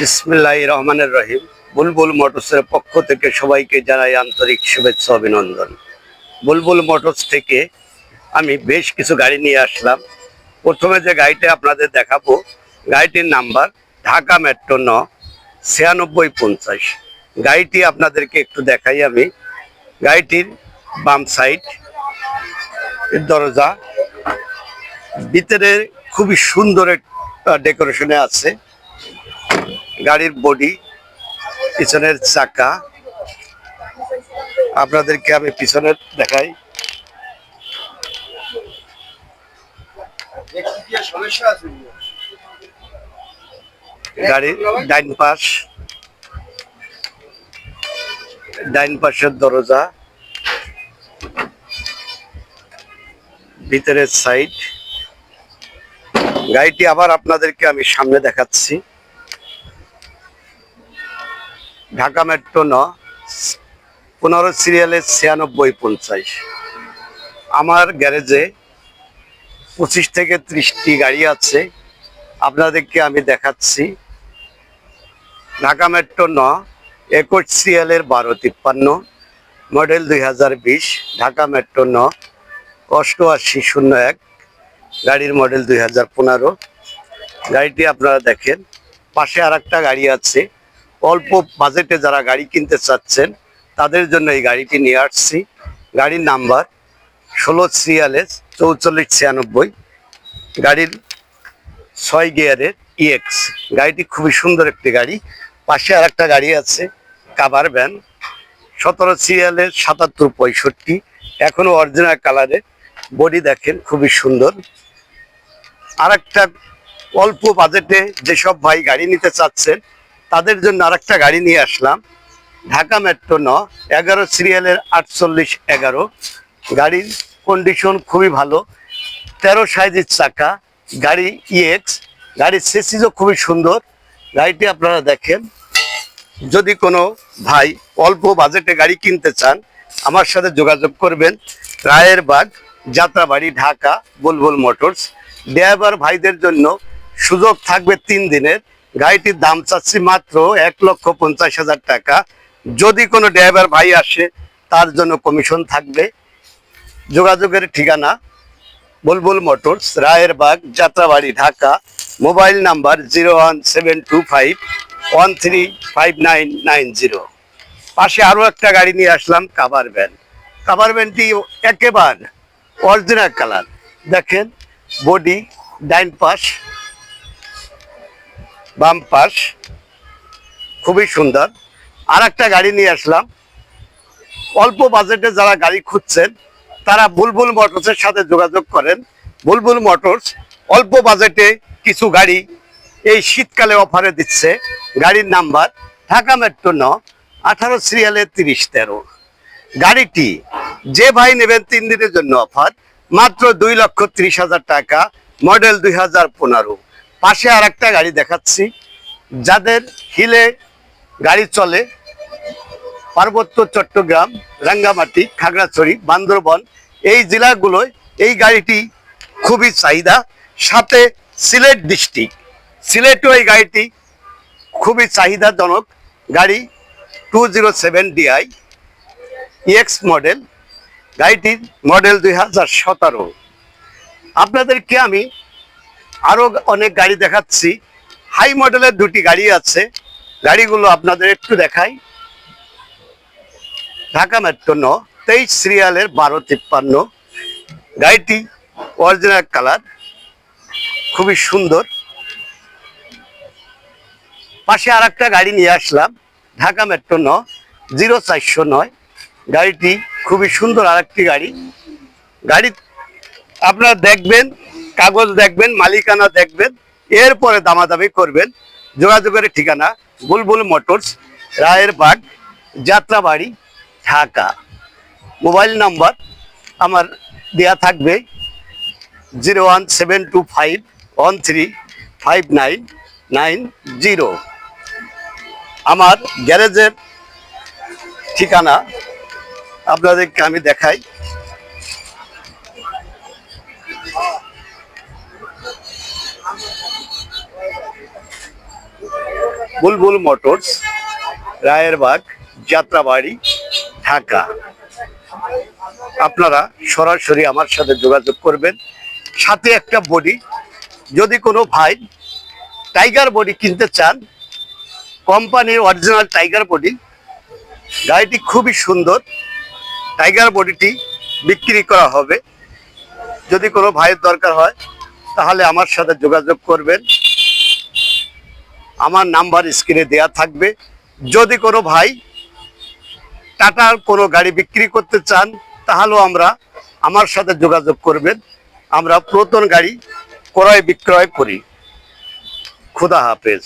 বিসমিল্লাহ রহমানের রহিম। বুলবুল মোটরসের পক্ষ থেকে সবাইকে জানাই আন্তরিক শুভেচ্ছা অভিনন্দন। বুলবুল মোটরস থেকে আমি বেশ কিছু গাড়ি নিয়ে আসলাম। প্রথমে যে গাড়িটা আপনাদের দেখাবো, গাড়িটির নাম্বার ঢাকা মেট্রো ন, ছিয়ানব্বই পঞ্চাশ। গাড়িটি আপনাদেরকে একটু দেখাই আমি। গাড়িটির বাম সাইড দরজা। ভিতরে খুবই সুন্দর ডেকোরেশনে আছে। গাড়ির বডি পিছনের চাকা। আপনাদেরকে আমি পিছনের দেখাই। গাড়ির ডাইন পাশ, ডাইন পাশের দরজা, ভিতরের সাইড গাড়িটি আবার আপনাদেরকে আমি সামনে দেখাচ্ছি। ঢাকা মেট্রো ন, পনেরো সিরিয়ালের ছিয়ানব্বই পঞ্চাশ। আমার গ্যারেজে পঁচিশ থেকে ত্রিশটি গাড়ি আছে। আপনাদেরকে আমি দেখাচ্ছি। ঢাকা মেট্রো ন, একুশ সিরিয়ালের বারো তিপ্পান্ন মডেল দুই হাজার বিশ, ঢাকা মেট্রো ন, অষ্টআশি শূন্য এক, গাড়ির মডেল দুই হাজার পনেরো। গাড়িটি আপনারা দেখেন। পাশে আর গাড়ি আছে। অল্প বাজেটে যারা গাড়ি কিনতে চাচ্ছেন, তাদের জন্য এই গাড়িটি নিয়ে আসছি। গাড়ির নাম্বার ষোলো সিরিয়ালের চৌচল্লিশ ছিয়ানব্বই। গাড়ির ছয় গিয়ারের ইএক্স গাড়িটি খুবই সুন্দর একটি গাড়ি। পাশে আর একটা গাড়ি আছে, কাভার ভ্যান। সতেরো সিরিয়ালের সাতাত্তর পঁয়ষট্টি। এখনও অরিজিনাল কালারের বডি দেখেন, খুবই সুন্দর। আর একটা অল্প বাজেটে যেসব ভাই গাড়ি নিতে চাচ্ছেন তাদের জন্য আর একটা গাড়ি নিয়ে আসলাম। ঢাকা মেট্রো ন, এগারো, সিরিয়ালের আটচল্লিশ, এগারো। গাড়ির কন্ডিশন খুবই ভালো। তেরো সাইজের চাকা, গাড়ি ইএক্স গাড়ির সেসিজও খুবই সুন্দর। গাড়িটি আপনারা দেখেন। যদি কোনো ভাই অল্প বাজেটে গাড়ি কিনতে চান, আমার সাথে যোগাযোগ করবেন। Rayer bug Jatrabari, Dhaka, Bulbul motors. Driver ভাইদের জন্য সুযোগ থাকবে তিন দিনের। গাড়িটির দাম চাচ্ছি মাত্র এক লক্ষ পঞ্চাশ হাজার টাকা। যদি কোনো ড্রাইভার ভাই আসে, তার জন্য কমিশন থাকবে। যোগাযোগের ঠিকানা, Bulbul motors Rayer Bagh Jatrabari, Dhaka. Mobile number zero one seven two five one three five nine nine zero. পাশে আরও একটা গাড়ি নিয়ে আসলাম, কাভার ভ্যান। কাভার ভ্যানটি একেবারে অরিজিনাল কালার। দেখেন, বডি, ডাইন পাশ বাম পাশ। খুবই সুন্দর। আর একটা গাড়ি নিয়ে আসলাম। অল্প বাজেটে যারা গাড়ি খুঁজছেন, তারা বুলবুল মোটরসের সাথে যোগাযোগ করেন। বুলবুল মোটরস অল্প বাজেটে কিছু গাড়ি এই শীতকালে অফারে দিচ্ছে। গাড়ির নাম্বার ঢাকা মেট্রো ন, আঠারো সিরিয়ালে তিরিশ তেরো। গাড়িটি যে ভাই নেবেন তিন দিনের জন্য অফার, মাত্র দুই লক্ষ ত্রিশ হাজার টাকা, মডেল দুই হাজার পনেরো। পাশে আর একটা গাড়ি দেখাচ্ছি। যাদের হিলে গাড়ি চলে, পার্বত্য চট্টগ্রাম, রাঙ্গামাটি, খাগড়াছড়ি, বান্দরবন, এই জেলাগুলোয় এই গাড়িটি খুবই চাহিদা। সাথে সিলেট ডিস্ট্রিক্ট, সিলেটও এই গাড়িটি খুবই চাহিদাজনক গাড়ি, two zero seven DI EX model গাড়িটির মডেল দুই হাজার সতেরো। আপনাদেরকে আমি আরও অনেক গাড়ি দেখাচ্ছি। হাই মডেলের দুটি গাড়ি আছে। গাড়িগুলো আপনাদের একটু দেখাই। ঢাকা মেট্রো ন, তেইশ সিরিয়ালের বারো তিপ্পান্ন। গাড়িটি অরিজিনাল কালার খুবই সুন্দর। পাশে আর একটা গাড়ি নিয়ে আসলাম, ঢাকা মেট্রো ন, জিরো চারশো নয়। গাড়িটি খুবই সুন্দর আর একটি গাড়ি। গাড়ি আপনারা দেখবেন কাগজ দেখবেন, মালিকানা দেখবেন, এরপরে দামাদামি করবেন। যোগাযোগের ঠিকানা Bulbul Motors Rayerbagh Jatrabari, Dhaka. Mobile number আমার দেয়া থাকবে zero one seven two five one three five nine nine zero. আমার গ্যারেজের ঠিকানা আপনাদেরকে আমি দেখাই। বুলবুল মোটরস, রায়েরবাগ, যাত্রাবাড়ি, ঢাকা। আপনারা সরাসরি আমার সাথে যোগাযোগ করবেন। সাথে একটা বডি, যদি কোনো ভাই টাইগার বডি কিনতে চান, কোম্পানির অরিজিনাল টাইগার বডি, গাড়িটি খুবই সুন্দর। টাইগার বডিটি বিক্রি করা হবে। যদি কোনো ভাইয়ের দরকার হয়, তাহলে আমার সাথে যোগাযোগ করবেন। আমার নাম্বার স্ক্রিনে দেয়া থাকবে। যদি কোনো ভাই টাটার কোনো গাড়ি বিক্রি করতে চান, তাহলেও আমরা আমার সাথে যোগাযোগ করবেন। আমরা প্রতন গাড়ি ক্রয় বিক্রয় করি। খুদা হাফেজ।